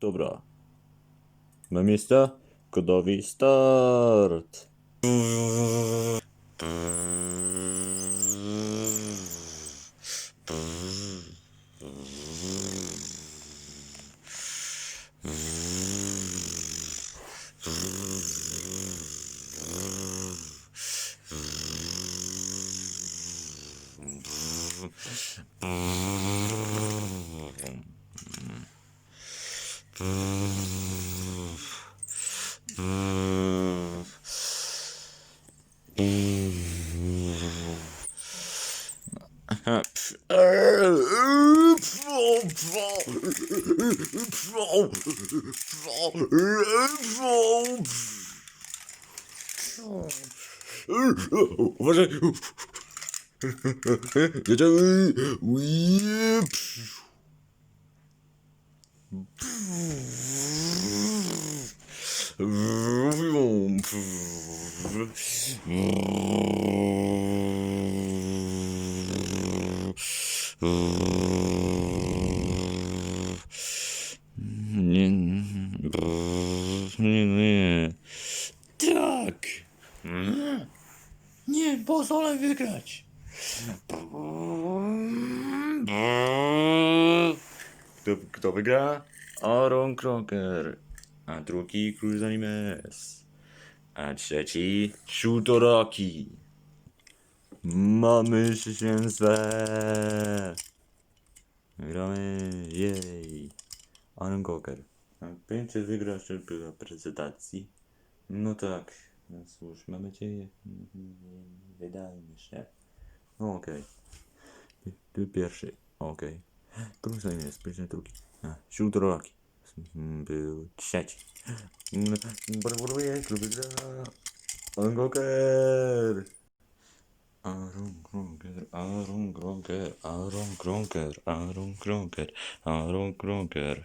Dobra. Na miejsca? Gotowi, start! Uważaj! Jedziemy! Nie, nie, nie. Tak! Nie, pozwolę wygrać! Kto, kto wygra? Aaron Kroger. A drugi Cruz Animes. A trzeci Shutoraki. Mamy zwycięstwo! Gramy, jej! Aaron Kroger. A Będzie wygrać tylko prezentacji. No tak, no cóż, mamy nadzieję. Wydaje mi się. No okej. Ty, ty pierwszy, okej. Cruz Animes, będzie drugi. Shutoraki. Był trzeci. Gratuluję, kto wygra? Aaron Kroger! Aaron Kroger, Aaron Kroger, Aaron Kroger, Aaron Kroger, Aaron Kroger.